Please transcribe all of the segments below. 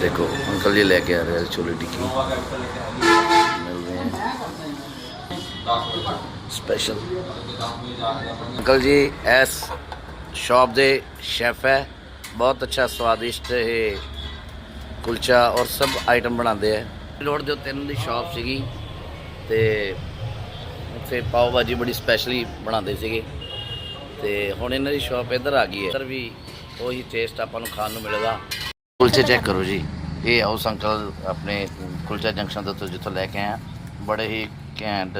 ਦੇਖੋ ਅੰਕਲ ਜੀ ਲੈ ਕੇ ਆ ਰਹੇ ਛੋਲੇ ਟਿੱਕੀ। ਮਿਲਦੇ ਆ special uncle ji S shop ਦੇ ਸ਼ੈਫ ਹੈ। ਬਹੁਤ ਅੱਛਾ, ਸਵਾਦਿਸ਼ਟ ਇਹ ਕੁਲਚਾ ਔਰ ਸਭ ਆਈਟਮ ਬਣਾਉਂਦੇ ਆ। ਲੋੜ ਦੇ ਉੱਤੇ ਇਹਨਾਂ ਦੀ ਸ਼ਾਪ ਸੀਗੀ ਤੇ ਉੱਥੇ ਪਾਓ ਭਾਜੀ ਬੜੀ ਸਪੈਸ਼ਲੀ ਬਣਾਉਂਦੇ ਸੀਗੇ। ਤੇ ਹੁਣ ਇਹਨਾਂ ਦੀ ਸ਼ਾਪ ਇੱਧਰ ਆ ਗਈ ਹੈ। ਸਰ ਵੀ ਉਹੀ ਟੇਸਟ ਆਪਾਂ ਨੂੰ ਖਾਣ ਨੂੰ ਮਿਲੇਗਾ। ਕੁਲਚੇ ਚੈੱਕ ਕਰੋ ਜੀ। ਇਹ ਉਸ ਅੰਕਲ ਆਪਣੇ ਕੁਲਚਾ ਜੰਕਸ਼ਨ ਤੋਂ ਜਿੱਥੋਂ ਲੈ ਕੇ ਆਏ ਬੜੇ ਹੀ ਘੈਂਟ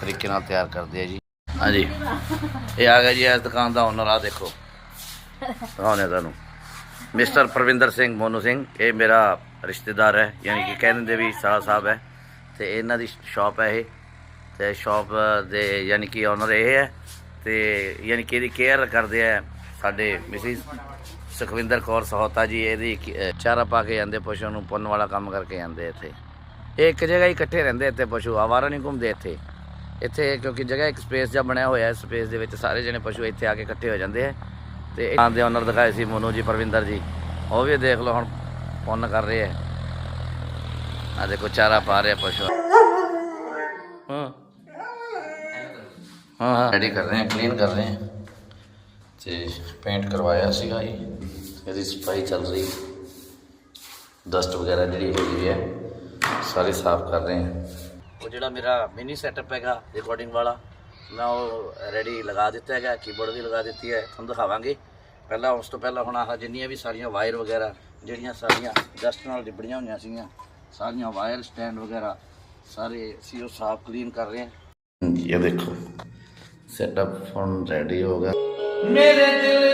ਤਰੀਕੇ ਨਾਲ ਤਿਆਰ ਕਰਦੇ ਆ ਜੀ। ਹਾਂਜੀ। ਇਹ ਆ ਗਿਆ ਜੀ ਇਸ ਦੁਕਾਨ ਦਾ ਓਨਰ ਆ ਦੇਖੋ। ਦਿਖਾਉਂਦੇ ਤੁਹਾਨੂੰ। ਮਿਸਟਰ ਪ੍ਰਵਿੰਦਰ ਸਿੰਘ, ਮੋਨੂ ਸਿੰਘ, ਇਹ ਮੇਰਾ ਰਿਸ਼ਤੇਦਾਰ ਹੈ। ਯਾਨੀ ਕਿ ਕਹਿ ਦਿੰਦੇ ਵੀ ਸਾਲਾ ਸਾਹਿਬ ਹੈ। ਤੇ ਇਹਨਾਂ ਦੀ ਸ਼ਾਪ ਹੈ ਇਹ। ਤੇ ਸ਼ਾਪ ਦੇ ਯਾਨੀ ਕਿ ਓਨਰ ਇਹ ਹੈ। ਤੇ ਯਾਨੀ ਕਿ ਇਹਦੀ ਕੇਅਰ ਕਰਦੇ ਆ ਸਾਡੇ ਮਿਸਿਸ ਸੁਖਵਿੰਦਰ ਕੌਰ ਸਹੋਤਾ ਜੀ, ਇਹਦੀ ਚਾਰਾ ਪਾ ਕੇ ਜਾਂਦੇ ਪਸ਼ੂ ਨੂੰ, ਪੁੰਨ ਵਾਲਾ ਕੰਮ ਕਰਕੇ ਜਾਂਦੇ ਇੱਥੇ। ਇਹ ਇੱਕ ਜਗ੍ਹਾ ਹੀ ਇਕੱਠੇ ਰਹਿੰਦੇ ਇੱਥੇ ਪਸ਼ੂ, ਆਵਾਰਾ ਨਹੀਂ ਘੁੰਮਦੇ ਇੱਥੇ। ਇੱਥੇ ਕਿਉਂਕਿ ਜਗ੍ਹਾ ਇੱਕ ਸਪੇਸ ਜਿਹਾ ਬਣਿਆ ਹੋਇਆ ਹੈ, ਸਪੇਸ ਦੇ ਵਿੱਚ ਸਾਰੇ ਜਣੇ ਪਸ਼ੂ ਇੱਥੇ ਆ ਕੇ ਇਕੱਠੇ ਹੋ ਜਾਂਦੇ ਆ। ਤੇ ਇਹ ਦੇ ਓਨਰ ਦਿਖਾਏ ਸੀ ਮੋਨੂ ਜੀ, ਪਰਵਿੰਦਰ ਜੀ। ਉਹ ਵੀ ਦੇਖ ਲਓ ਹੁਣ ਪੁੰਨ ਕਰ ਰਹੇ ਆ। ਆ ਦੇਖੋ, ਚਾਰਾ ਪਾ ਰਹੇ ਪਸ਼ੂ। ਹਾਂ। ਹਾਂ ਰੈਡੀ ਕਰ ਰਹੇ ਹਾਂ ਕਲੀਨ ਕਰ ਰਹੇ ਹਾਂ ਤੇ ਪੇਂਟ ਕਰਵਾਇਆ ਸੀਗਾ ਜੀ ਇਹਦੀ ਸਫ਼ਾਈ ਚੱਲ ਰਹੀ। ਡਸਟ ਵਗੈਰਾ ਜਿਹੜੀ ਹੋਈ ਹੈ ਸਾਰੇ ਸਾਫ਼ ਕਰ ਰਹੇ ਹਾਂ। ਉਹ ਜਿਹੜਾ ਮੇਰਾ ਮਿਨੀ ਸੈਟਅਪ ਹੈਗਾ ਰਿਕਾਰਡਿੰਗ ਵਾਲਾ ਮੈਂ ਉਹ ਰੈਡੀ ਲਗਾ ਦਿੱਤਾ ਹੈਗਾ ਕੀਬੋਰਡ ਵੀ ਲਗਾ ਦਿੱਤੀ ਹੈ ਤੁਹਾਨੂੰ ਦਿਖਾਵਾਂਗੇ। ਪਹਿਲਾਂ ਉਸ ਤੋਂ ਪਹਿਲਾਂ ਹੁਣ ਆਹ ਜਿੰਨੀਆਂ ਵੀ ਸਾਰੀਆਂ ਵਾਇਰ ਵਗੈਰਾ ਜਿਹੜੀਆਂ ਸਾਰੀਆਂ ਡਸਟ ਨਾਲ ਲਿਬੜੀਆਂ ਹੋਈਆਂ ਸੀਗੀਆਂ ਸਾਰੀਆਂ ਵਾਇਰ ਸਟੈਂਡ ਵਗੈਰਾ ਸਾਰੇ ਅਸੀਂ ਉਹ ਸਾਫ਼ ਕਲੀਨ ਕਰ ਰਹੇ ਹਾਂ। ਇਹ ਦੇਖੋ ਸੈਟਅਪ ਹੁਣ ਰੈਡੀ ਹੋ ਗਿਆ। ਮੇਰੇ ਦਿਲ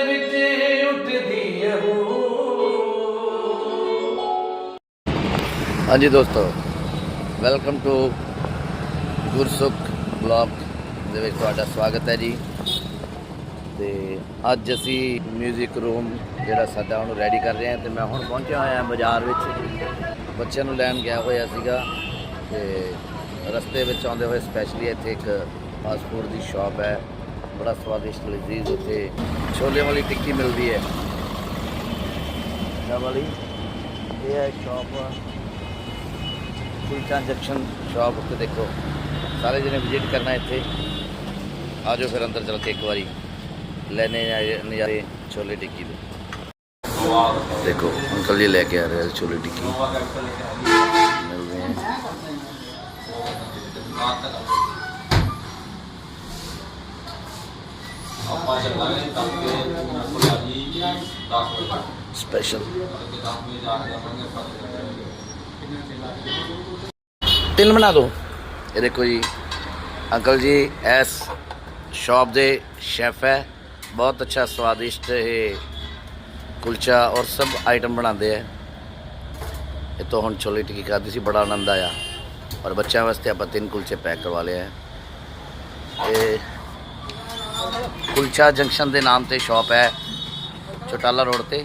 ਹਾਂਜੀ ਦੋਸਤੋ ਵੈਲਕਮ ਟੂ ਗੁਰਸੁਖ ਬਲੌਗ ਦੇ ਵਿੱਚ ਤੁਹਾਡਾ ਸਵਾਗਤ ਹੈ ਜੀ। ਤੇ ਅੱਜ ਅਸੀਂ 뮤직 ਰੂਮ ਜਿਹੜਾ ਸਾਡਾ ਉਹਨੂੰ ਰੈਡੀ ਕਰ ਰਹੇ ਹਾਂ ਤੇ ਮੈਂ ਹੁਣ ਪਹੁੰਚਿਆ ਹੋਇਆ ਬਾਜ਼ਾਰ ਵਿੱਚ। ਬੱਚਿਆਂ ਨੂੰ ਲੈਣ ਗਿਆ ਹੋਇਆ ਸੀਗਾ ਤੇ ਰਸਤੇ ਵਿੱਚ ਆਉਂਦੇ ਹੋਏ ਸਪੈਸ਼ਲੀ ਇੱਥੇ ਇੱਕ ਫਾਸਟ ਫੂਡ ਦੀ ਸ਼ਾਪ ਹੈ। ਬੜਾ ਸਵਾਦਿਸ਼ਟ ਲਜ਼ੀਜ਼ ਉੱਥੇ ਛੋਲੇ ਵਾਲੀ ਟਿੱਕੀ ਮਿਲਦੀ ਹੈ। ਇਹ ਵਾਲੀ। ਇਹ ਹੈ ਸ਼ਾਪ ਕੁਲਚਾ ਜੰਕਸ਼ਨ ਸ਼ਾਪ ਉੱਤੇ ਦੇਖੋ ਸਾਰੇ ਜਣੇ ਵਿਜ਼ਿਟ ਕਰਨਾ ਇੱਥੇ ਆ ਜਾਓ ਫਿਰ ਅੰਦਰ ਚਲ ਕੇ ਇੱਕ ਵਾਰੀ ਲੈਣੇ ਆਏ ਨਜ਼ਾਰੇ ਛੋਲੇ ਟਿੱਕੀ ਦੇ ਦੇਖੋ ਅੰਕਲ ਜੀ ਲੈ ਕੇ ਆ ਰਹੇ ਆ ਛੋਲੇ ਟਿੱਕੀ ਮਿਲ ਰਹੇ ਹੈ ਆਪਾਂ ਚੱਲਾਂਗੇ ਤਾਂ ਕਿ ਭਾਜੀ 10 ਵਜੇ ਸਪੈਸ਼ਲ 10 ਵਜੇ ਜਾ ਕੇ ਆਵਾਂਗੇ ਤਿੰਨ ਬਣਾ ਦਿਓ ਇਹ ਦੇਖੋ ਜੀ, ਅੰਕਲ ਜੀ ਐਸ ਸ਼ਾਪ ਦੇ ਸ਼ੈਫ ਹੈ। ਬਹੁਤ ਅੱਛਾ, ਸਵਾਦਿਸ਼ਟ ਇਹ ਕੁਲਚਾ ਔਰ ਸਭ ਆਈਟਮ ਬਣਾਉਂਦੇ ਹੈ ਇਹ ਤੋਂ ਹੁਣ ਛੋਲੇ ਟਿੱਕੀ ਖਾਧੀ ਸੀ, ਬੜਾ ਆਨੰਦ ਆਇਆ। ਔਰ ਬੱਚਿਆਂ ਵਾਸਤੇ ਆਪਾਂ ਤਿੰਨ ਕੁਲਚੇ ਪੈਕ ਕਰਵਾ ਲਏ ਹੈ ਇਹ ਕੁਲਚਾ ਜੰਕਸ਼ਨ ਦੇ ਨਾਮ ਤੇ ਸ਼ਾਪ ਹੈ, ਚੋਟਾਲਾ ਰੋਡ ਤੇ,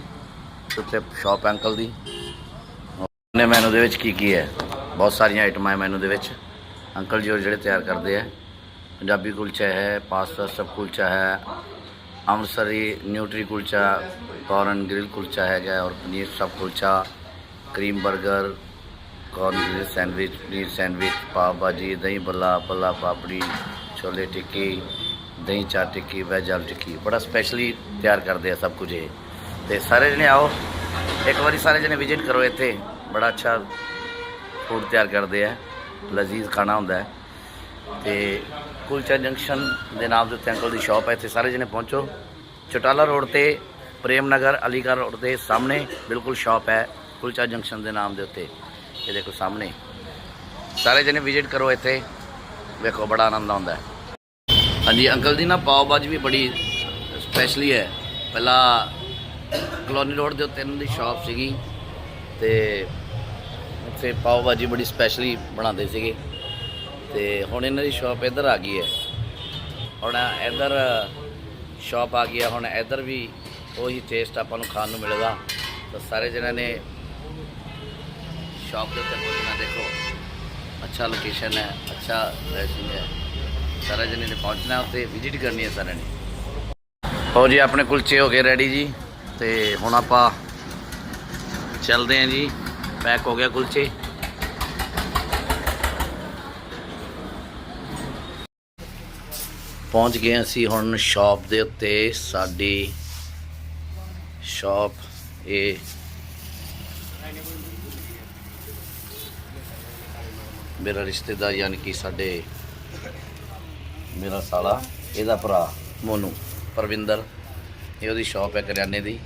ਉੱਥੇ ਸ਼ਾਪ ਹੈ ਅੰਕਲ ਦੀ। ਨੇ ਮੈਨੂ ਦੇ ਵਿੱਚ ਕੀ ਕੀ ਹੈ? ਬਹੁਤ ਸਾਰੀਆਂ ਆਈਟਮਾਂ ਹੈ ਮੈਨੂ ਦੇ ਵਿੱਚ। ਅੰਕਲ ਜੀ ਹੋਰ ਜਿਹੜੇ ਤਿਆਰ ਕਰਦੇ ਆ ਪੰਜਾਬੀ ਕੁਲਚਾ ਹੈ ਪਾਸਤਾ ਸਬ ਕੁਲਚਾ ਹੈ। Amritsari nutri kulcha corn grill kulcha ਹੈਗਾ ਔਰ ਪਨੀਰ ਸਬ kulcha. Cream 버ਗਰ corn grill sandwich paneer sandwich pav bhaji, ਦਹੀਂ ਬੱਲਾ ਬੱਲਾ ਪਾਪੜੀ, ਛੋਲੇ ਟਿੱਕੀ, ਦਹੀਂ ਚਾਟ ਟਿੱਕੀ ਵੈਜ ਆਲੂ ਟਿੱਕੀ। ਬੜਾ ਸਪੈਸ਼ਲੀ ਤਿਆਰ ਕਰਦੇ ਆ ਸਭ ਕੁਝ ਇਹ। ਤੇ ਸਾਰੇ ਜਣੇ ਆਓ। ਇੱਕ ਵਾਰੀ ਸਾਰੇ ਜਣੇ ਵਿਜ਼ਿਟ ਕਰੋ ਇੱਥੇ। ਬੜਾ ਅੱਛਾ ਫੂਡ ਤਿਆਰ ਕਰਦੇ ਆ। ਲਜ਼ੀਜ਼ ਖਾਣਾ ਹੁੰਦਾ ਹੈ। ਤੇ ਕੁਲਚਾ ਜੰਕਸ਼ਨ ਦੇ ਨਾਮ ਦੇ ਉੱਤੇ ਅੰਕਲ ਦੀ ਸ਼ਾਪ ਹੈ। ਇੱਥੇ ਸਾਰੇ ਜਣੇ ਪਹੁੰਚੋ। ਚਟਾਲਾ ਰੋਡ ਤੇ ਪ੍ਰੇਮ ਨਗਰ, ਅਲੀਗੜ੍ਹ ਰੋਡ ਦੇ ਸਾਹਮਣੇ ਬਿਲਕੁਲ ਸ਼ਾਪ ਹੈ ਕੁਲਚਾ ਜੰਕਸ਼ਨ ਦੇ ਨਾਮ ਦੇ ਉੱਤੇ। ਇਹ ਦੇਖੋ ਸਾਹਮਣੇ। ਸਾਰੇ ਜਣੇ ਵਿਜ਼ਿਟ ਕਰੋ ਇੱਥੇ। ਵੇਖੋ ਬੜਾ ਆਨੰਦ ਆਉਂਦਾ ਹੈ। ਹਾਂਜੀ, ਅੰਕਲ ਦੀ ਨਾ ਪਾਓ ਭਾਜੀ ਵੀ ਬੜੀ ਸਪੈਸ਼ਲੀ ਹੈ। ਪਹਿਲਾਂ ਕਲੋਨੀ ਰੋਡ ਦੇ ਉੱਤੇ ਇਹਨਾਂ ਦੀ ਸ਼ਾਪ ਸੀਗੀ। ਤੇ ਉੱਥੇ ਪਾਓ ਭਾਜੀ ਬੜੀ ਸਪੈਸ਼ਲੀ ਬਣਾਉਂਦੇ ਸੀਗੇ। ਤੇ ਹੁਣ ਇਹਨਾਂ ਦੀ ਸ਼ਾਪ ਇੱਧਰ ਆ ਗਈ ਹੈ। ਹੁਣ ਇੱਧਰ ਸ਼ਾਪ ਆ ਗਈ ਹੈ। ਹੁਣ ਇੱਧਰ ਵੀ ਉਹੀ ਟੇਸਟ ਆਪਾਂ ਨੂੰ ਖਾਣ ਨੂੰ ਮਿਲੇਗਾ। ਤਾਂ ਸਾਰੇ ਜਣਿਆਂ ਨੇ ਸ਼ਾਪ ਦੇ ਉੱਤੇ ਪਹੁੰਚਣਾ ਦੇਖੋ। ਅੱਛਾ ਲੋਕੇਸ਼ਨ ਹੈ, ਅੱਛਾ ਡਰੈਸਿੰਗ ਹੈ। ਸਾਰੇ ਜਣੇ ਨੇ ਪਹੁੰਚਣਾ ਉੱਤੇ ਵਿਜ਼ਿਟ ਕਰਨੀ ਹੈ ਸਾਰਿਆਂ ਨੇ। ਹੋ ਜੀ, ਆਪਣੇ ਕੁਲਚੇ ਹੋ ਗਏ ਰੈਡੀ ਜੀ। ਤੇ ਹੁਣ ਆਪਾਂ ਚੱਲਦੇ ਆਂ ਜੀ। ਪੈਕ ਹੋ ਗਿਆ ਕੁਲਚੇ। ਪਹੁੰਚ ਗਏ ਅਸੀਂ ਹੁਣ ਸ਼ਾਪ ਦੇ ਉੱਤੇ। ਸਾਡੀ ਸ਼ਾਪ ਇਹ ਮੇਰਾ ਰਿਸ਼ਤੇਦਾਰ ਯਾਨੀ ਕਿ ਸਾਡੇ ਮੇਰਾ ਸਾਲਾ, ਇਹਦਾ ਭਰਾ ਮੋਨੂ, ਪਰਵਿੰਦਰ। ਇਹ ਉਹਦੀ ਸ਼ਾਪ ਹੈ ਕਰਿਆਨੇ ਦੀ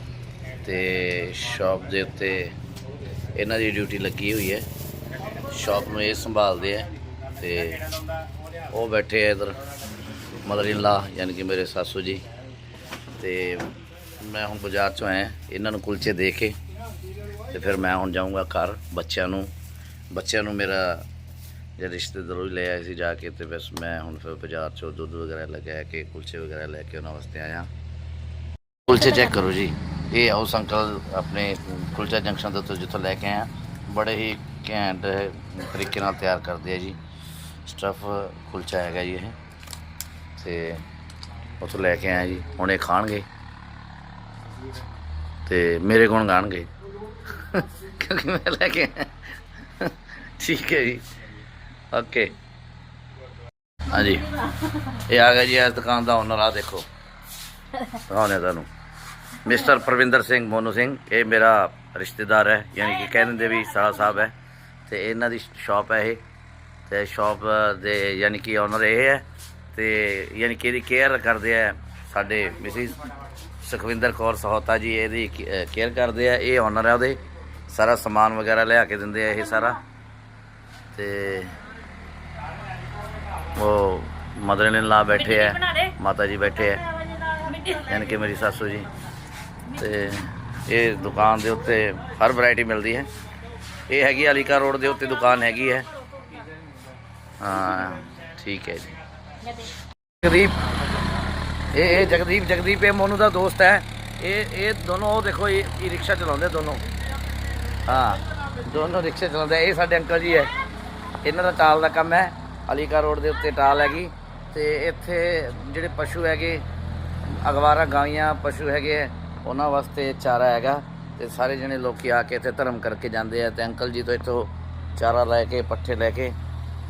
ਤੇ ਸ਼ਾਪ ਦੇ ਉੱਤੇ ਇਹਨਾਂ ਦੀ ਡਿਊਟੀ ਲੱਗੀ ਹੋਈ ਹੈ। ਸ਼ਾਪ ਨੂੰ ਇਹ ਸੰਭਾਲਦੇ ਆ ਤੇ ਉਹ ਬੈਠੇ ਆ ਇਧਰ ਮਦਰ ਇਨ ਲਾ ਯਾਨੀ ਕਿ ਮੇਰੇ ਸਾਸੂ ਜੀ। ਤੇ ਮੈਂ ਹੁਣ ਬਾਜ਼ਾਰ ਚੋਂ ਆਇਆ, ਇਹਨਾਂ ਨੂੰ ਕੁਲਚੇ ਦੇ ਕੇ ਤੇ ਫਿਰ ਮੈਂ ਹੁਣ ਜਾਊਂਗਾ ਘਰ ਬੱਚਿਆਂ ਨੂੰ। ਬੱਚਿਆਂ ਨੂੰ ਮੇਰਾ ਜੇ ਰਿਸ਼ਤੇਦਾਰੋਂ ਹੀ ਲੈ ਆਏ ਸੀ ਜਾ ਕੇ ਤੇ ਬਸ ਮੈਂ ਹੁਣ ਫਿਰ ਬਾਜ਼ਾਰ ਚੋਂ ਦੁੱਧ ਵਗੈਰਾ ਲਗਾਇਆ ਕੇ ਕੁਲਚੇ ਵਗੈਰਾ ਲੈ ਕੇ ਉਹਨਾਂ ਵਾਸਤੇ ਆਇਆ। ਕੁਲਚੇ ਚੈੱਕ ਕਰੋ ਜੀ। ਇਹ ਹਾਊਸ ਅੰਕਲ ਆਪਣੇ ਕੁਲਚਾ ਜੰਕਸ਼ਨ ਦੇ ਉੱਤੇ ਜਿੱਥੋਂ ਲੈ ਕੇ ਆਇਆ ਬੜੇ ਹੀ ਘੈਂਟ ਤਰੀਕੇ ਨਾਲ ਤਿਆਰ ਕਰਦੇ ਆ ਜੀ। ਸਟਫ ਕੁਲਚਾ ਹੈਗਾ ਜੀ ਇਹ। ਤੇ ਉੱਥੋਂ ਲੈ ਕੇ ਆਇਆ ਜੀ। ਹੁਣ ਇਹ ਖਾਣਗੇ। ਤੇ ਮੇਰੇ ਕੋਲ ਗਾਣਗੇ। ਕਿਉਂਕਿ ਮੈਂ ਲੈ ਕੇ ਆਇਆ। ਠੀਕ ਹੈ ਜੀ। ਓਕੇ। ਹਾਂਜੀ। ਇਹ ਆ ਗਿਆ ਜੀ ਇਸ ਦੁਕਾਨ ਦਾ ਓਨਰ ਆ ਦੇਖੋ। ਦਿਖਾਉਂਦੇ ਤੁਹਾਨੂੰ। ਮਿਸਟਰ ਪ੍ਰਵਿੰਦਰ ਸਿੰਘ ਮੋਨੂ ਸਿੰਘ ਇਹ ਮੇਰਾ ਰਿਸ਼ਤੇਦਾਰ ਹੈ ਯਾਨੀ ਕਿ ਕਹਿ ਦਿੰਦੇ ਵੀ ਸਾਲਾ ਸਾਹਿਬ ਹੈ ਤੇ ਇਹਨਾਂ ਦੀ ਸ਼ਾਪ ਹੈ ਇਹ ਤੇ ਸ਼ਾਪ ਦੇ ਯਾਨੀ ਕਿ ਓਨਰ ਇਹ ਹੈ ਤੇ ਯਾਨੀ ਕਿ ਇਹਦੀ ਕੇਅਰ ਕਰਦੇ ਆ ਸਾਡੇ ਮਿਸਿਸ ਸੁਖਵਿੰਦਰ ਕੌਰ ਸਹੋਤਾ ਜੀ ਇਹਦੀ ਕੇਅਰ ਕਰਦੇ ਆ ਇਹ ਓਨਰ ਹੈ ਉਹਦੇ ਸਾਰਾ ਸਮਾਨ ਵਗੈਰਾ ਲਿਆ ਕੇ ਦਿੰਦੇ ਆ ਇਹ ਸਾਰਾ ਤੇ ਉਹ ਮਦਰ ਇਨ ਲਾ ਬੈਠੇ ਆ ਮਾਤਾ ਜੀ ਬੈਠੇ ਆ ਯਾਨੀ ਕਿ ਮੇਰੀ ਸਾਸੂ ਜੀ। ਤੇ ਇਹ ਦੁਕਾਨ ਦੇ ਉੱਤੇ ਹਰ ਵੈਰਾਈਟੀ ਮਿਲਦੀ ਹੈ। ਇਹ ਹੈਗੀ ਅਲੀਕਾ ਰੋਡ ਦੇ ਉੱਤੇ ਦੁਕਾਨ ਹੈਗੀ ਹੈ। ਹਾਂ ਠੀਕ ਹੈ ਜੀ। ਜਗਦੀਪ ਇਹ ਇਹ ਜਗਦੀਪ ਜਗਦੀਪ ਇਹ ਮੋਨੂ ਦਾ ਦੋਸਤ ਹੈ। ਇਹ ਇਹ ਦੋਨੋਂ ਉਹ ਦੇਖੋ ਇਹ ਇਹ ਰਿਕਸ਼ਾ ਚਲਾਉਂਦੇ ਦੋਨੋਂ। ਹਾਂ ਦੋਨੋਂ ਰਿਕਸ਼ਾ ਚਲਾਉਂਦੇ ਇਹ ਸਾਡੇ ਅੰਕਲ ਜੀ ਹੈ। ਇਹਨਾਂ ਦਾ ਟਾਲ ਦਾ ਕੰਮ ਹੈ। ਅਲੀਕਾ ਰੋਡ ਦੇ ਉੱਤੇ ਟਾਲ ਹੈਗੀ। ਤੇ ਇੱਥੇ ਜਿਹੜੇ ਪਸ਼ੂ ਹੈਗੇ ਅਗਵਾਰਾ ਗਾਈਆਂ ਪਸ਼ੂ ਹੈਗੇ ਹੈ, ਉਹਨਾਂ ਵਾਸਤੇ ਚਾਰਾ ਹੈਗਾ ਤੇ ਸਾਰੇ ਜਣੇ ਲੋਕੀ ਆ ਕੇ ਇੱਥੇ ਧਰਮ ਕਰਕੇ ਜਾਂਦੇ ਆ ਤੇ ਅੰਕਲ ਜੀ ਤੋਂ ਇੱਥੋਂ ਚਾਰਾ ਲੈ ਕੇ ਪੱਠੇ ਲੈ ਕੇ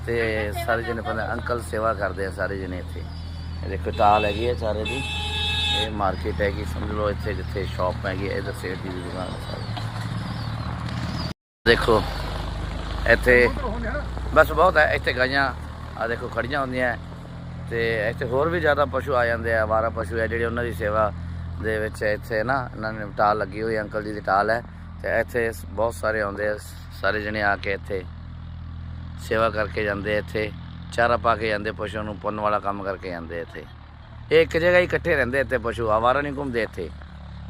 ਤੇ ਸਾਰੇ ਜਣੇ ਪਤਾ ਅੰਕਲ ਸੇਵਾ ਕਰਦੇ ਆ ਸਾਰੇ ਜਣੇ ਇੱਥੇ। ਇਹ ਦੇਖੋ ਤਾਲ ਹੈਗੀ ਹੈ ਚਾਰੇ ਦੀ। ਇਹ ਮਾਰਕੀਟ ਹੈਗੀ ਸਮਝ ਲਓ ਇੱਥੇ ਜਿੱਥੇ ਸ਼ਾਪ ਹੈਗੀ ਹੈ, ਇਹਦਾ ਸੇਠ ਦੀ ਦੁਕਾਨ ਹੈ ਦੇਖੋ ਇੱਥੇ ਬਸ ਬਹੁਤ ਹੈ ਇੱਥੇ ਗਾਈਆਂ ਆ ਦੇਖੋ ਖੜੀਆਂ ਹੁੰਦੀਆਂ। ਤੇ ਇੱਥੇ ਹੋਰ ਵੀ ਜ਼ਿਆਦਾ ਪਸ਼ੂ ਆ ਜਾਂਦੇ ਆ ਆਵਾਰਾ ਪਸ਼ੂ ਹੈ ਜਿਹੜੇ ਉਹਨਾਂ ਦੀ ਸੇਵਾ ਦੇ ਵਿੱਚ ਇੱਥੇ ਨਾ ਇਹਨਾਂ ਨੇ ਟਾਲ ਲੱਗੀ ਹੋਈ ਅੰਕਲ ਜੀ ਦੀ ਟਾਲ ਹੈ ਤੇ ਇੱਥੇ ਬਹੁਤ ਸਾਰੇ ਆਉਂਦੇ ਆ ਸਾਰੇ ਜਣੇ ਆ ਕੇ ਇੱਥੇ ਸੇਵਾ ਕਰਕੇ ਜਾਂਦੇ ਇੱਥੇ ਚਾਰਾ ਪਾ ਕੇ ਜਾਂਦੇ ਪਸ਼ੂ ਨੂੰ ਪੁੰਨ ਵਾਲਾ ਕੰਮ ਕਰਕੇ ਜਾਂਦੇ ਇੱਥੇ। ਇਹ ਇੱਕ ਜਗ੍ਹਾ ਹੀ ਇਕੱਠੇ ਰਹਿੰਦੇ ਇੱਥੇ ਪਸ਼ੂ ਆਵਾਰਾ ਨਹੀਂ ਘੁੰਮਦੇ ਇੱਥੇ।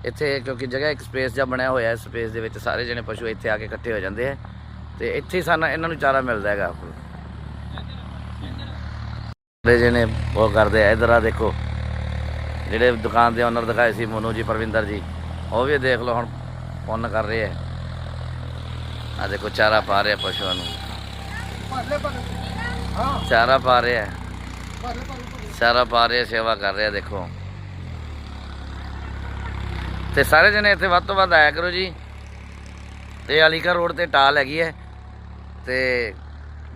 ਇੱਥੇ ਕਿਉਂਕਿ ਜਗ੍ਹਾ ਇੱਕ ਸਪੇਸ ਜਿਹਾ ਬਣਿਆ ਹੋਇਆ ਹੈ ਸਪੇਸ ਦੇ ਵਿੱਚ ਸਾਰੇ ਜਣੇ ਪਸ਼ੂ ਇੱਥੇ ਆ ਕੇ ਇਕੱਠੇ ਹੋ ਜਾਂਦੇ ਆ ਤੇ ਇੱਥੇ ਹੀ ਸਾਨੂੰ ਇਹਨਾਂ ਨੂੰ ਚਾਰਾ ਮਿਲਦਾ ਹੈਗਾ। ਜਿਹੜੇ ਜਣੇ ਉਹ ਕਰਦੇ ਆ ਇਧਰ ਆ ਦੇਖੋ। ਜਿਹੜੇ ਦੁਕਾਨ ਦੇ ਓਨਰ ਦਿਖਾਏ ਸੀ ਮੋਨੂ ਜੀ, ਪਰਵਿੰਦਰ ਜੀ, ਉਹ ਵੀ ਦੇਖ ਲਓ ਹੁਣ ਪੁੰਨ ਕਰ ਰਹੇ ਆ ਆ ਦੇਖੋ, ਚਾਰਾ ਪਾ ਰਹੇ ਆ ਪਸ਼ੂਆਂ ਨੂੰ। ਚਾਰਾ ਪਾ ਰਹੇ ਆ ਚਾਰਾ ਪਾ ਰਹੇ, ਸੇਵਾ ਕਰ ਰਹੇ ਆ ਦੇਖੋ। ਤੇ ਸਾਰੇ ਜਣੇ ਇੱਥੇ ਵੱਧ ਤੋਂ ਵੱਧ ਆਇਆ ਕਰੋ ਜੀ। ਤੇ ਅਲੀਕਾ ਰੋਡ ਤੇ ਟਾਲ ਹੈਗੀ ਹੈ। ਤੇ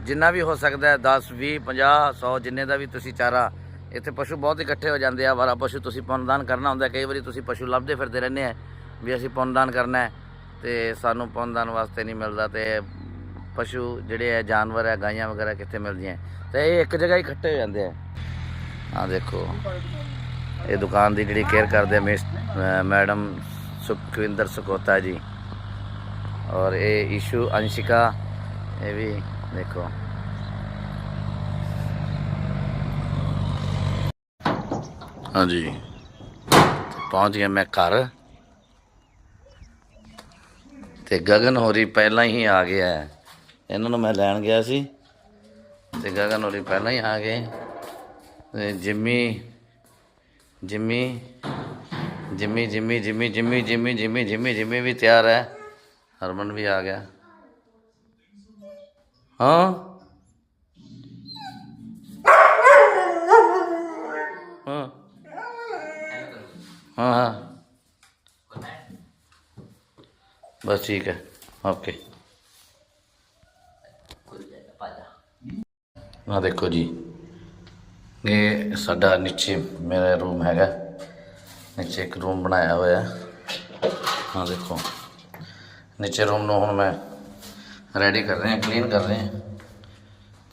ਜਿੰਨਾ ਵੀ ਹੋ ਸਕਦਾ ਹੈ 10 20 50 100 ਜਿੰਨੇ ਦਾ ਵੀ ਤੁਸੀਂ ਚਾਰਾ ਇੱਥੇ ਪਸ਼ੂ ਬਹੁਤ ਇਕੱਠੇ ਹੋ ਜਾਂਦੇ ਆ ਵਾਰਾ ਪਸ਼ੂ ਤੁਸੀਂ ਪੁੰਨਦਾਨ ਕਰਨਾ ਹੁੰਦਾ, ਕਈ ਵਾਰੀ ਤੁਸੀਂ ਪਸ਼ੂ ਲੱਭਦੇ ਫਿਰਦੇ ਰਹਿੰਦੇ ਆ ਵੀ ਅਸੀਂ ਪੁੰਨਦਾਨ ਕਰਨਾ ਹੈ ਤੇ ਸਾਨੂੰ ਪੁੰਨਦਾਨ ਵਾਸਤੇ ਨਹੀਂ ਮਿਲਦਾ ਤੇ ਪਸ਼ੂ ਜਿਹੜੇ ਆ, ਜਾਨਵਰ ਆ, ਗਾਈਆਂ ਵਗੈਰਾ ਕਿੱਥੇ ਮਿਲਦੀਆਂ? ਤੇ ਇਹ ਇੱਕ ਜਗ੍ਹਾ ਹੀ ਇਕੱਠੇ ਹੋ ਜਾਂਦੇ ਆ। ਆ ਦੇਖੋ, ਇਹ ਦੁਕਾਨ ਦੀ ਜਿਹੜੀ ਕੇਅਰ ਕਰਦੇ ਆ, ਮਿਸ ਮੈਡਮ ਸੁਖਵਿੰਦਰ ਸਕੋਤਾ ਜੀ। ਔਰ ਇਹ ਇਸ਼ੂ ਅੰਸ਼ਿਕਾ, ਇਹ ਵੀ ਦੇਖੋ। ਹਾਂਜੀ। ਪਹੁੰਚ ਗਿਆ ਮੈਂ ਘਰ। ਤੇ ਗਗਨ ਹੋਰੀ ਪਹਿਲਾਂ ਹੀ ਆ ਗਿਆ। ਇਹਨਾਂ ਨੂੰ ਮੈਂ ਲੈਣ ਗਿਆ ਸੀ। ਤੇ ਗਗਨ ਹੋਰੀ ਪਹਿਲਾਂ ਹੀ ਆ ਗਏ। ਤੇ Jimmy Jimmy Jimmy Jimmy Jimmy Jimmy Jimmy Jimmy Jimmy Jimmy ਵੀ ਤਿਆਰ ਹੈ। ਹਰਮਨ ਵੀ ਆ ਗਿਆ। ਹਾਂ? ਹਾਂ। हाँ हाँ। बस ठीक है ओके। हाँ देखो जी। ये साढ़ा नीचे मेरा रूम है नीचे एक रूम बनाया हुआ है हाँ देखो। नीचे रूम में हूँ मैं रेडी कर रहे हैं क्लीन कर रहे हैं।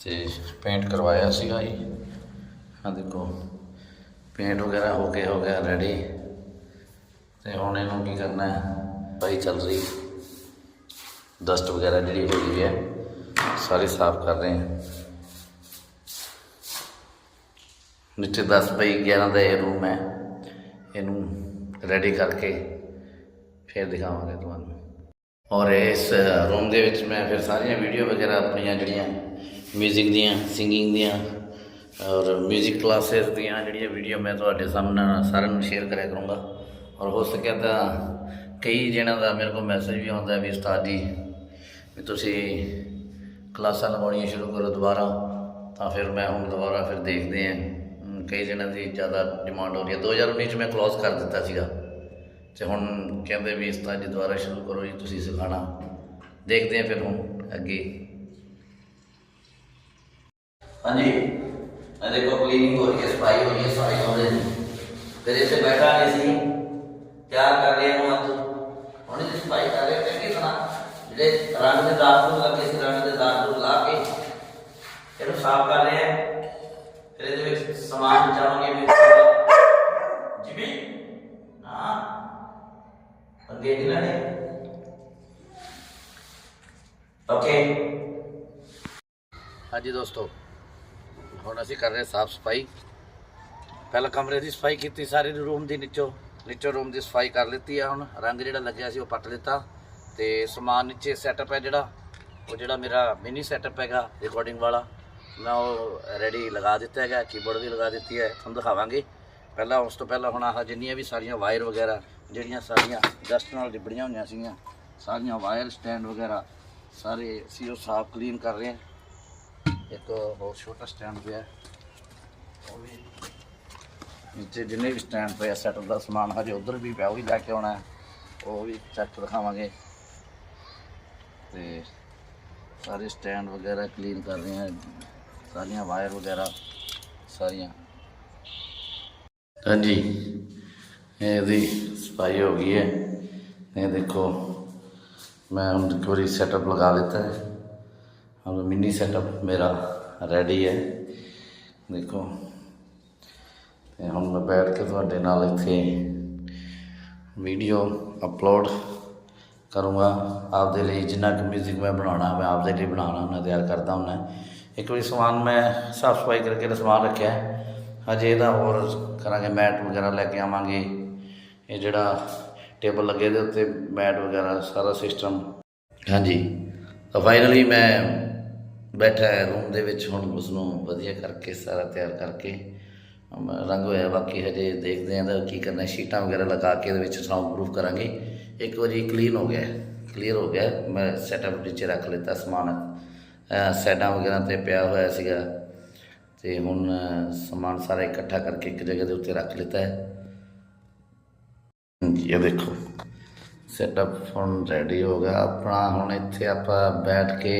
तो पेंट करवाया सी हाँ देखो। पेंट वगैरह हो गया हो गया रेडी। ਤੇ ਹੁਣ ਇਹਨੂੰ ਕੀ ਕਰਨਾ ਹੈ ਭਾਈ ਚੱਲ ਰਹੀ ਡਸਟ ਵਗੈਰਾ ਜਿਹੜੀ ਹੋ ਗਈ ਹੈ ਸਾਰੀ ਸਾਫ਼ ਕਰ ਰਹੇ ਹਾਂ ਨੀਚੇ 10 ਬਾਈ 11 ਦਾ ਇਹ ਰੂਮ ਹੈ ਇਹਨੂੰ ਰੈਡੀ ਕਰਕੇ ਫਿਰ ਦਿਖਾਵਾਂਗੇ ਤੁਹਾਨੂੰ ਔਰ ਇਸ ਰੂਮ ਦੇ ਵਿੱਚ ਮੈਂ ਫਿਰ ਸਾਰੀਆਂ ਵੀਡੀਓ ਵਗੈਰਾ ਆਪਣੀਆਂ ਜਿਹੜੀਆਂ 뮤직 ਦੀਆਂ ਸਿੰਗਿੰਗ ਦੀਆਂ ਔਰ 뮤직 ਕਲਾਸਿਸ ਦੀਆਂ ਜਿਹੜੀਆਂ ਵੀਡੀਓ ਮੈਂ ਤੁਹਾਡੇ ਸਾਹਮਣੇ ਸਾਰਿਆਂ ਨੂੰ ਸ਼ੇਅਰ ਕਰਿਆ ਕਰੂੰਗਾ ਔਰ ਹੋ ਸਕਿਆ ਤਾਂ ਕਈ ਜਣਾਂ ਦਾ ਮੇਰੇ ਕੋਲ ਮੈਸੇਜ ਵੀ ਆਉਂਦਾ ਵੀ ਉਸਤਾਦ ਜੀ, ਵੀ ਤੁਸੀਂ ਕਲਾਸਾਂ ਲਗਾਉਣੀਆਂ ਸ਼ੁਰੂ ਕਰੋ ਦੁਬਾਰਾ, ਤਾਂ ਫਿਰ ਮੈਂ ਹੁਣ ਦੁਬਾਰਾ ਫਿਰ ਦੇਖਦੇ ਆਂ ਕਈ ਜਣਾਂ ਦੀ ਜ਼ਿਆਦਾ ਡਿਮਾਂਡ ਹੋ ਰਹੀ ਹੈ। 2019 ਚ ਮੈਂ ਕਲੋਜ਼ ਕਰ ਦਿੱਤਾ ਸੀਗਾ। ਤੇ ਹੁਣ ਕਹਿੰਦੇ ਵੀ ਇਸ ਉਸਤਾਦ ਜੀ ਦੁਬਾਰਾ ਸ਼ੁਰੂ ਕਰੋ ਜੀ, ਤੁਸੀਂ ਸਿਖਾਣਾ ਦੇਖਦੇ ਆਂ ਫਿਰ ਹੁਣ ਅੱਗੇ। ਹਾਂਜੀ। ਇਹ ਦੇਖੋ ਕਲੀਨਿੰਗ ਹੋ ਰਹੀ ਹੈ, ਸਫ਼ਾਈ ਹੋ ਰਹੀ ਹੈ, ਸਾਰੇ ਹੋ ਰਹੇ ਫਿਰ ਇੱਥੇ ਬੈਠਾ ਨਹੀਂ ਸੀ ਤਿਆਰ ਕਰ ਰਹੇ ਹਾਂ ਅੱਜ। ਹੁਣ ਇਹ ਸਫ਼ਾਈ ਕਰ ਰਹੇ ਚੰਗੀ ਤਰ੍ਹਾਂ ਜਿਹੜੇ ਰੰਗ ਦੇ ਦਾਗ ਨੂੰ ਲੱਗੇ ਸੀ, ਰੰਗ ਦੇ ਦਾਗ ਨੂੰ ਲਾ ਕੇ ਇਹਨੂੰ ਸਾਫ਼ ਕਰ ਰਹੇ ਹਾਂ ਫਿਰ ਇਹਦੇ ਵਿੱਚ ਸਮਾਨ ਬਚਾਵਾਂਗੇ ਵੀ ਜਿਵੇਂ ਨਾ ਅੱਗੇ ਨਹੀਂ ਲੈਣੇ। ਓਕੇ ਹਾਂਜੀ ਦੋਸਤੋ, ਹੁਣ ਅਸੀਂ ਕਰ ਰਹੇ ਸਾਫ਼ ਸਫ਼ਾਈ। ਪਹਿਲਾਂ ਕਮਰੇ ਦੀ ਸਫ਼ਾਈ ਕੀਤੀ, ਸਾਰੇ ਰੂਮ ਦੀ ਨੀਚੋਂ ਨੀਚੋਂ ਰੂਮ ਦੀ ਸਫ਼ਾਈ ਕਰ ਲਿੱਤੀ ਆ ਹੁਣ। ਰੰਗ ਜਿਹੜਾ ਲੱਗਿਆ ਸੀ ਉਹ ਪੱਟ ਲਿੱਤਾ। ਤੇ ਸਮਾਨ ਨੀਚੇ ਸੈਟਅਪ ਹੈ ਜਿਹੜਾ। ਉਹ ਜਿਹੜਾ ਮੇਰਾ ਮਿਨੀ ਸੈਟਅਪ ਹੈਗਾ ਰਿਕਾਰਡਿੰਗ ਵਾਲਾ। ਮੈਂ ਉਹ ਰੈਡੀ ਲਗਾ ਦਿੱਤਾ ਹੈਗਾ ਕੀਬੋਰਡ ਵੀ ਲਗਾ ਦਿੱਤੀ ਹੈ। ਤੁਹਾਨੂੰ ਦਿਖਾਵਾਂਗੇ। ਪਹਿਲਾਂ ਉਸ ਤੋਂ ਪਹਿਲਾਂ ਹੁਣ ਆਹ ਜਿੰਨੀਆਂ ਵੀ ਸਾਰੀਆਂ ਵਾਇਰ ਵਗੈਰਾ, ਜਿਹੜੀਆਂ ਸਾਰੀਆਂ ਡਸਟ ਨਾਲ ਲਿਬੜੀਆਂ ਹੋਈਆਂ ਸੀਗੀਆਂ, ਸਾਰੀਆਂ ਵਾਇਰ ਸਟੈਂਡ ਵਗੈਰਾ, ਸਾਰੇ ਅਸੀਂ ਉਹ ਸਾਫ਼ ਕਲੀਨ ਕਰ ਰਹੇ ਹਾਂ। ਇੱਕ ਹੋਰ ਛੋਟਾ ਸਟੈਂਡ ਪਿਆ। ਉਹ ਵੀ ਨੀਚੇ ਜਿੰਨੇ ਵੀ ਸਟੈਂਡ ਪਏ ਸੈਟਅਪ ਦਾ ਸਮਾਨ, ਹਜੇ ਉਧਰ ਵੀ ਪਿਆ, ਉਹ ਵੀ ਲੈ ਕੇ ਆਉਣਾ ਹੈ। ਉਹ ਵੀ ਚੈੱਕ ਦਿਖਾਵਾਂਗੇ ਤੇ ਸਾਰੇ ਸਟੈਂਡ ਵਗੈਰਾ ਕਲੀਨ ਕਰ ਰਹੇ ਹਾਂ। ਸਾਰੀਆਂ ਵਾਇਰ ਵਗੈਰਾ, ਸਾਰੀਆਂ। ਹਾਂਜੀ। ਇਹਦੀ ਸਫ਼ਾਈ ਹੋ ਗਈ ਹੈ। ਇਹ ਦੇਖੋ, ਮੈਂ ਹੁਣ ਇੱਕ ਵਾਰੀ ਸੈਟਅਪ ਲਗਾ ਦਿੱਤਾ ਹੈ। ਹੁਣ ਮਿੰਨੀ ਸੈਟਅਪ ਮੇਰਾ ਰੈਡੀ ਹੈ। ਦੇਖੋ। ਤੇ ਹੁਣ ਮੈਂ ਬੈਠ ਕੇ ਤੁਹਾਡੇ ਨਾਲ ਇੱਥੇ ਵੀਡੀਓ ਅਪਲੋਡ ਕਰੂੰਗਾ। ਆਪਦੇ ਲਈ ਜਿੰਨਾ ਕੁ ਮਿਊਜ਼ਿਕ ਮੈਂ ਬਣਾਉਣਾ, ਮੈਂ ਆਪਦੇ ਲਈ ਬਣਾਉਣਾ ਹੁੰਦਾ ਤਿਆਰ ਕਰਦਾ ਹੁੰਦਾ। ਇੱਕ ਵਾਰੀ ਸਮਾਨ ਮੈਂ ਸਾਫ਼ ਸਫ਼ਾਈ ਕਰਕੇ ਇਹਦਾ ਸਮਾਨ ਰੱਖਿਆ। ਹੈ। ਹਜੇ ਇਹਦਾ ਹੋਰ ਕਰਾਂਗੇ, ਮੈਟ ਵਗੈਰਾ ਲੈ ਕੇ ਆਵਾਂਗੇ। ਇਹ ਜਿਹੜਾ ਟੇਬਲ ਲੱਗੇ ਦੇ ਉੱਤੇ, ਮੈਟ ਵਗੈਰਾ, ਸਾਰਾ ਸਿਸਟਮ ਹਾਂਜੀ, ਤਾਂ ਫਾਈਨਲੀ ਮੈਂ ਬੈਠਾ ਰੂਮ ਦੇ ਵਿੱਚ, ਹੁਣ ਉਸ ਨੂੰ ਵਧੀਆ ਕਰਕੇ, ਸਾਰਾ ਤਿਆਰ ਕਰਕੇ ਰੰਗ ਹੋਇਆ ਬਾਕੀ ਹਜੇ ਦੇਖਦੇ ਹਾਂ ਤਾਂ ਕੀ ਕਰਨਾ ਸ਼ੀਟਾਂ ਵਗੈਰਾ ਲਗਾ ਕੇ ਇਹਦੇ ਵਿੱਚ ਸਾਊਂਡ ਪ੍ਰੂਫ ਕਰਾਂਗੇ। ਇੱਕ ਵਾਰੀ ਕਲੀਨ ਹੋ ਗਿਆ ਕਲੀਅਰ ਹੋ ਗਿਆ ਮੈਂ ਸੈਟਅਪ ਵਿੱਚ ਰੱਖ ਲਿੱਤਾ ਸਮਾਨ। ਅਹ ਵਗੈਰਾ ਤੇ ਪਿਆ ਹੋਇਆ ਸੀਗਾ ਤੇ ਹੁਣ ਸਮਾਨ ਸਾਰਾ ਇਕੱਠਾ ਕਰਕੇ ਇੱਕ ਜਗ੍ਹਾ ਦੇ ਉੱਤੇ ਰੱਖ ਲਿੱਤਾ ਹੈ। ਜੀ, ਇਹ ਦੇਖੋ ਸੈਟਅਪ ਹੁਣ ਰੈਡੀ ਹੋ ਗਿਆ। ਆਪਣਾ ਹੁਣ ਇੱਥੇ ਆਪਾਂ ਬੈਠ ਕੇ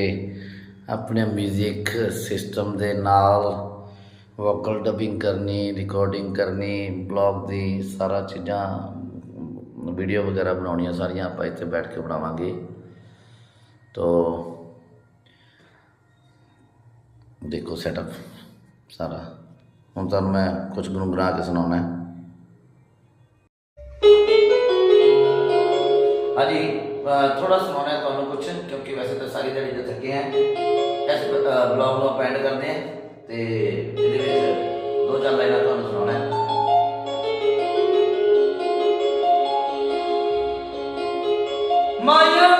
ਆਪਣੇ 뮤직 ਸਿਸਟਮ ਦੇ ਨਾਲ ਵੋਕਲ ਡਬਿੰਗ ਕਰਨੀ ਰਿਕਾਰਡਿੰਗ ਕਰਨੀ ਬਲੌਗ ਦੀ ਸਾਰਾ ਚੀਜ਼ਾਂ ਵੀਡੀਓ ਵਗੈਰਾ ਬਣਾਉਣੀਆਂ ਸਾਰੀਆਂ ਆਪਾਂ ਇੱਥੇ ਬੈਠ ਕੇ ਬਣਾਵਾਂਗੇ ਤੋ ਦੇਖੋ ਸੈਟਅਪ ਸਾਰਾ ਹੁਣ ਤੁਹਾਨੂੰ ਮੈਂ ਕੁਝ ਗੁਣਗੁਣਾ ਕੇ ਸੁਣਾਉਣਾ ਹੈ ਹਾਂਜੀ ਥੋੜਾ ਸੁਣਾਉਣਾ ਹੈ ਤੁਹਾਨੂੰ ਕੁਝ ਕਿਉਂਕਿ ਵੈਸੇ ਤਾਂ ਸਾਰੀ ਦਿਹਾੜੀ ਦੇ ਥੱਕੇ ਆ ਇਸ ਬਲੌਗ ਨੂੰ ਆਪਾਂ end ਕਰਦੇ ਹਾਂ ਤੇ ਇਹਦੇ ਵਿੱਚ ਦੋ ਚਾਰ ਲਾਈਨਾਂ ਤੁਹਾਨੂੰ ਸੁਣਾਉਣਾ ਹੈ। ਮਾਇਆ